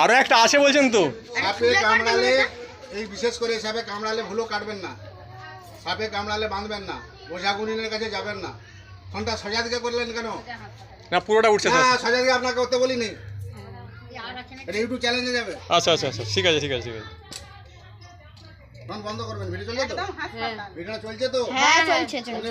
আর আরও একটা আছে বলছেন তো। সাপে কামড়ালে এই বিশেষ করে সাপে কামড়ালে ভুলো কাটবেন না। সাপে কামড়ালে বাঁধবেন না। ওঝা গুনিনের কাছে যাবেন না। ফোনটা সোজা দিকে করলেন কেন? না পুরোটা উঠছে না স্যার। সোজা দিকে আপনাকে করতে বলিনি। এটা ইউটিউব চ্যানেলে যাবে। আচ্ছা আচ্ছা আচ্ছা ঠিক আছে ঠিক আছে ঠিক আছে। বন্ধ করবেন ভিডিও চলছে তো? ভিডিও চলছে তো? হ্যাঁ চলছে চলছে।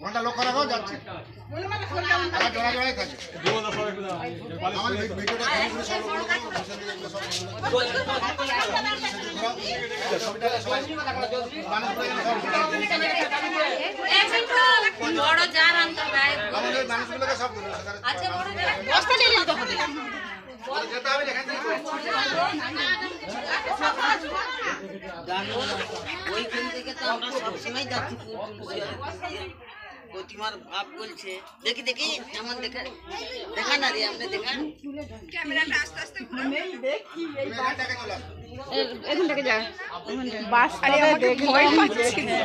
ফোনটা লক্ষ্য রাখো যাচ্ছে। জোড়া জোড়াই থাকে আমাদের ভিডিওটা ঘুরে ঘুরে সব আমাদের মানুষগুলোকে সব যেতে হবে থেকে ওইখান থেকে তো আমরা সবসময় যাচ্ছি প্রতিমার ভাব বলছে। দেখি দেখি কেমন দেখা দেখা না রে আপনি দেখা তুমি এখানটাকে চলে আসো এখান থেকে যা।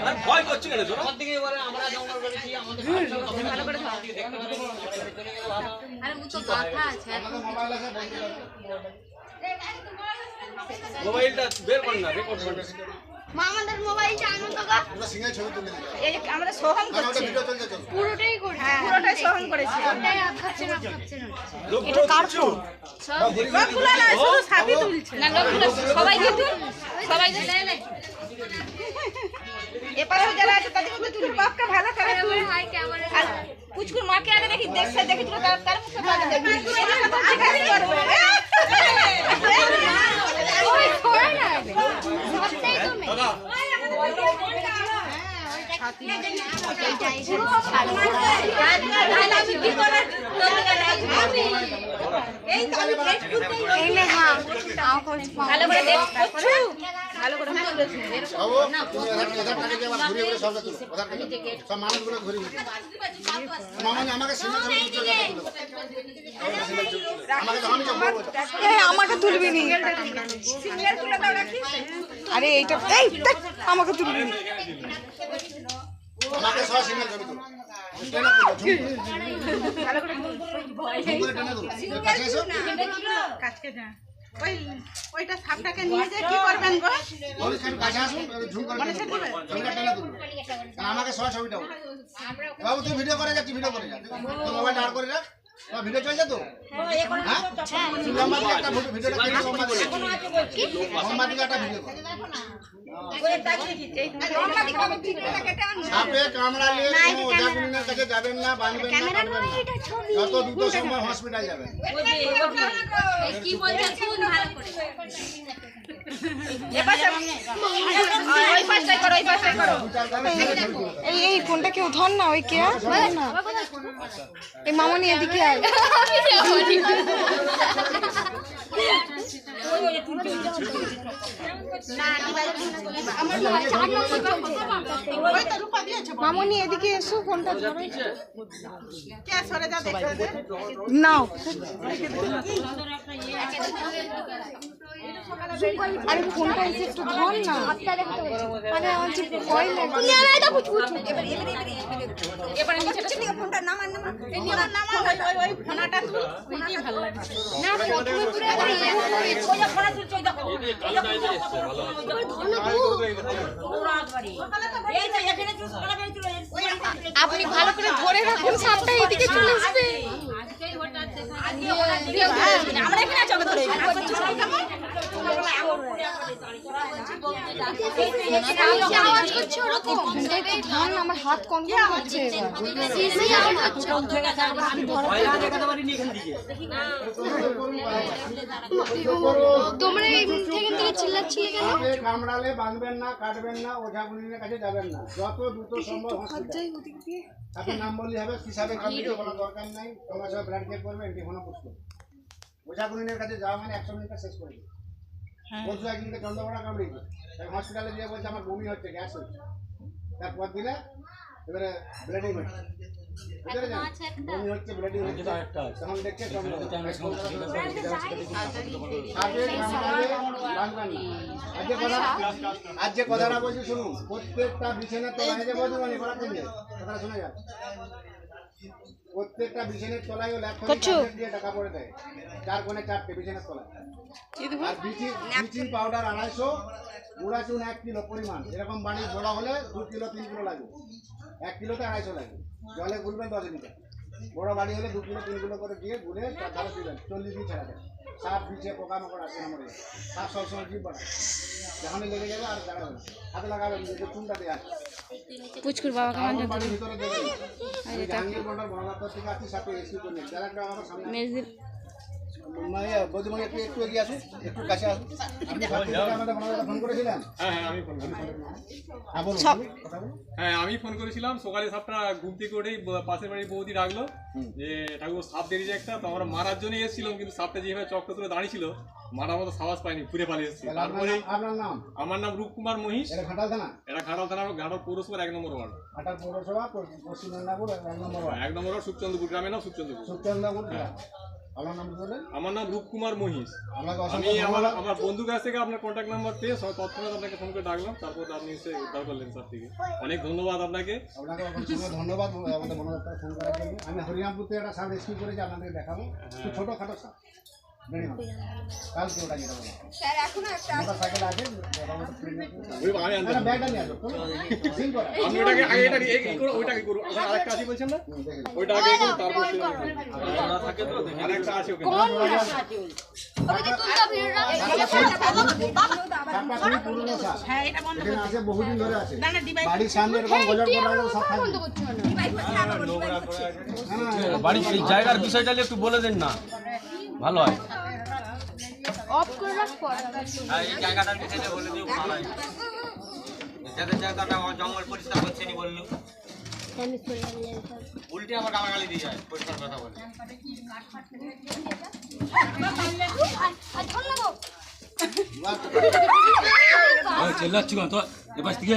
আর ভয় করছে কেন আমাদের আছে। মোবাইলটা বের কর না রেকর্ড কর মা আমাদের মোবাইলটা আনো তো গো পুরো সিঙ্গেল ছবি তুলে দিতে এই আমরা সোহম না ওটা ভিডিও চলছে পুরোটাই সোহম করেছি। ওটাই আটকাচ্ছে না আটকাচ্ছে না। এটা কার লোকগুলো না শুধু সাপই তুলছে। না লোকগুলো সবাই কিন্তু সবাই লে লে এপারেও যারা আছে তাদেরকে তুলি বাপটা ভালো করে তুল। হাই ক্যামেরা আর পুচকুর মাকে আগে দেখি দেখছে দেখি তার তার মুখে পাওয়া দেখবি এদিকে তো ঠিক আছে করবে ওই করে না সবটাই তুমি এইটাই এই তো আমি ফেসবুক এই নে হ্যাঁ আও কোচ ভালো করে দেখ করছু ভালো করে তুলেছে বাবু তুমি এধার এধার টাকা দিয়ে আবার ঘুরে ঘুরে সবটা তুলো ওধার আমাকে তুলবি আরে এইটা এই আমাকে তুলবি নি আমাকে সব সিঙ্গেল ছবি তুলো টেনে তুলো ঝুম করে টেনে তুলো কাছে এসো কাছকে যা ওই ওইটা সাপটাকে নিয়ে যে কি করবেন গো আমাকে সব ছবিটা। বাবু তুই ভিডিও করে যাচ্ছি ভিডিও করে যা তো মোবাইলটা আর করে রাখ ভিডিও চলছে তো? হ্যাঁ সাপে কামড়ালে কাছে যাবেন না বাঁধবেন না যত দ্রুত সময় হসপিটাল যাবেন। কি বলছেন ভালো করে। এই এই ফোনটা কেউ ধর না? ওই কে? না এই মামনি এদিকে আয়। মামনি এদিকে এসো ফোনটা ধরো। নাও। আপনি ভালো করে ধরে রাখুন সাপটা এদিকে চলে আসবে। আমরা এখানে চলে ধরে আমার হাত কোন করছে তোমরা থেকে চিল্লাচ্ছিলে কেন? কামড়ালে বাঁধবেন না কাটবেন না ওঝা গুনিনের কাছে যাবেন না। যত দ্রুত সম্ভব আপনার নাম বললে হবে সাপে কোনো দরকার নাই। তোমার সব ব্লাড চেক করবে এন্টিফোনা পুষ্ট ওঝা গুনিনের কাছে যাওয়া মানে একশো মিনিটটা শেষ করে দিবে বলছো একদিনকে চন্দ্রকোনা কামড়িয়েছে হসপিটালে গিয়ে বলছে আমার বমি হচ্ছে গ্যাস হচ্ছে। তারপর দিলে এবারে ব্লিডিং হচ্ছে। বুঝতে বমি হচ্ছে ব্লিডিং হচ্ছে। তখন দেখছে আজ যে কথাটা বলছি শুনুন। প্রত্যেকটা বিছানার তলায় যে বধুমানি করা কথাটা শোনা যাক প্রত্যেকটা বিছানের তলায় দিয়ে টাকা পড়ে দেয়। চার কোণে চারটে বিছানার তলায়। আর ব্লিচিং পাউডার আড়াইশো গুঁড়া চুন এক কিলো পরিমাণ। এরকম বাড়ি বড় হলে দু কিলো তিন কিলো লাগবে এক কিলোতে আড়াইশো লাগবে জলে গুলবেন দশ লিটার বড় বাড়ি হলে দু কিলো তিন কিলো করে দিয়ে গুলে তার ধারে দিবেন চল্লিশ দিন ছাড়া যায় সাপ বিছে পোকামাকড় আসে আমার সাপ সবসময় জীব বাড়ে যখনই লেগে যাবে আর দাঁড়াবে। হাতে লাগাবেন চুনটা দেওয়া আছে পুচকুর বাবা ভিতরে দেবেন আমি একটা মানে বৌদিমণি একটু একটু এগিয়ে আসুন একটু কাছে আসুন। আপনি সাপ থেকে আমাদের বনদপ্তর ফোন করেছিলেন? হ্যাঁ হ্যাঁ আমি ফোন করেছিলাম। হ্যাঁ বলুন বলুন, কথা বলুন হ্যাঁ আমি ফোন করেছিলাম সকালে সাপটা ঘুম থেকে উঠেই পাশের বাড়ির বৌদি ডাকলো যে ঠাকুর সাপ বেরিয়েছে একটা তো আমরা মারার জন্য এসেছিলাম কিন্তু সাপটা যেভাবে চক্র তুলে দাঁড়িয়েছিল মারার মতো সাহস পাইনি ঘুরে পালিয়ে এসেছি। তারপরে আমার নাম রূপকুমার মহিষ। এটা ঘাটাল থানা? এটা ঘাটাল পৌরসভার এক নম্বর ওয়ার্ড। ঘাটাল পৌরসভা পশ্চিম মেদিনীপুর এক নম্বর ওয়ার্ড। এক নম্বর ওয়ার্ড সুখচন্দ্রপুর গ্রামের নাম সুখচন্দ্রপুর। সুখচন্দ্রপুর আপনার নাম বললেন আমার নাম রূপকুমার মহিষ। আমি আমার আমার বন্ধুর কাছ থেকে আপনার কন্ট্যাক্ট নাম্বার পেয়ে সব তৎক্ষণাৎ আপনাকে ফোন করে ডাকলাম তারপর আপনি এসে উদ্ধার করলেন স্যার থেকে অনেক ধন্যবাদ আপনাকে। আপনাকে ধন্যবাদ আমাদের ফোন করার জন্য। আমি হরিরামপুর থেকে একটা সাপ রেস্কিউ করেছি আপনাদেরকে দেখাবো। একটু ছোটোখাটো বেড়ে কালকে ওটা যেটা মোটর সাইকেল আছে আমি ওটাকে আগে এটা এই- এই করো ওইটাকে করো। ওখানে আরেকটা আছে বলছেন না? ওইটা আগে করো তারপর সে- আরেকটা আছে ওখানে। ওকে এখানে আছে বহুদিন ধরে আছে বাড়ির সামনে এরকম করে বাড়ির জায়গার বিষয়টা নিয়ে একটু বলে দেন না। ভালো হয়। অফ করে রাখ হ্যাঁ এই জায়গাটার বিষয়টা বলে দিও ভালো হয়। যাদের জায়গাটা আমার জঙ্গল পরিষ্কার করছে নি বলল। উল্টে আবার গালাগালি দিয়ে যায় পরিষ্কার কথা বলে। চেল্লাচ্ছি তো এবার থেকে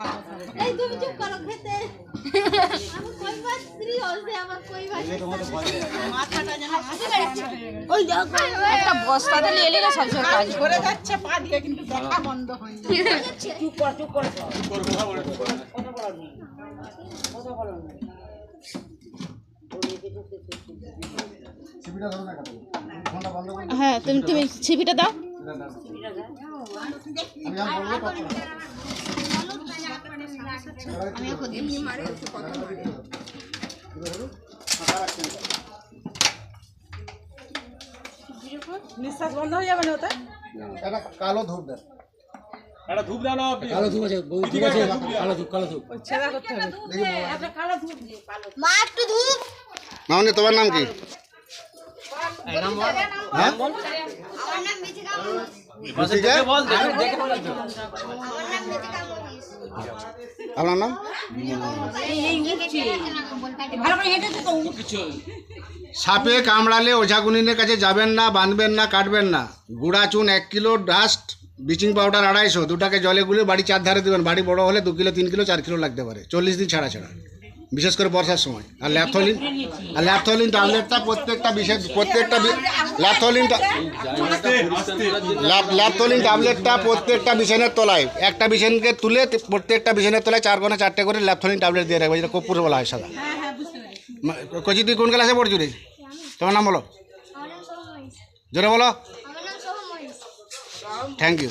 এই তুমি চুপ করো খেতে। আমি কইবার স্ত্রী আমার কইবার একটা বস্তাতে নিয়ে কাজ করে কথা বলে হ্যাঁ তুমি তুমি ছিপিটা দাও আমি যখন বলব তখন নিঃশ্বাস বন্ধ হয়ে যাবে না ওটা একটা কালো ধূপ দেন। একটা ধূপ দাও আপনি কালো ধূপ আছে ধূপ আছে কালো ধূপ কালো ধূপ ছেড়া করতে হবে। মা একটু ধূপ মামনি তোমার নাম কি? হ্যাঁ? আমার নাম মিথিকা মহিষ মিথিকা? আমার নাম মিথিকা আপনার নাম? সাপে কামড়ালে ওঝাগুনিনের কাছে যাবেন না, বাঁধবেন না, কাটবেন না। গুঁড়া চুন এক কিলো ডাস্ট, ব্লিচিং পাউডার আড়াইশো। দুটাকে জলে গুলে বাড়ি চার ধারে দেবেন। বাড়ি বড় হলে দু কিলো, তিন কিলো, চার কিলো লাগতে পারে। চল্লিশ দিন ছাড়া ছাড়া। বিশেষ করে বর্ষার সময়। আর ল্যাথলিন আর ল্যাথলিন ট্যাবলেটটা প্রত্যেকটা বিশেষ প্রত্যেকটা ল্যাপথলিন ল্যাথলিন ট্যাবলেটটা প্রত্যেকটা বিছানের তলায়। একটা বিছানকে তুলে প্রত্যেকটা বিছানের তলায় চার কোণে চারটে করে ল্যাথলিন ট্যাবলেট দিয়ে রাখবে যেটা কপুর বলা হয় সাদা। কচি তুই কোন ক্লাসে পড়ছি রে? তোমার নাম বলো। জোরে বলো। Thank you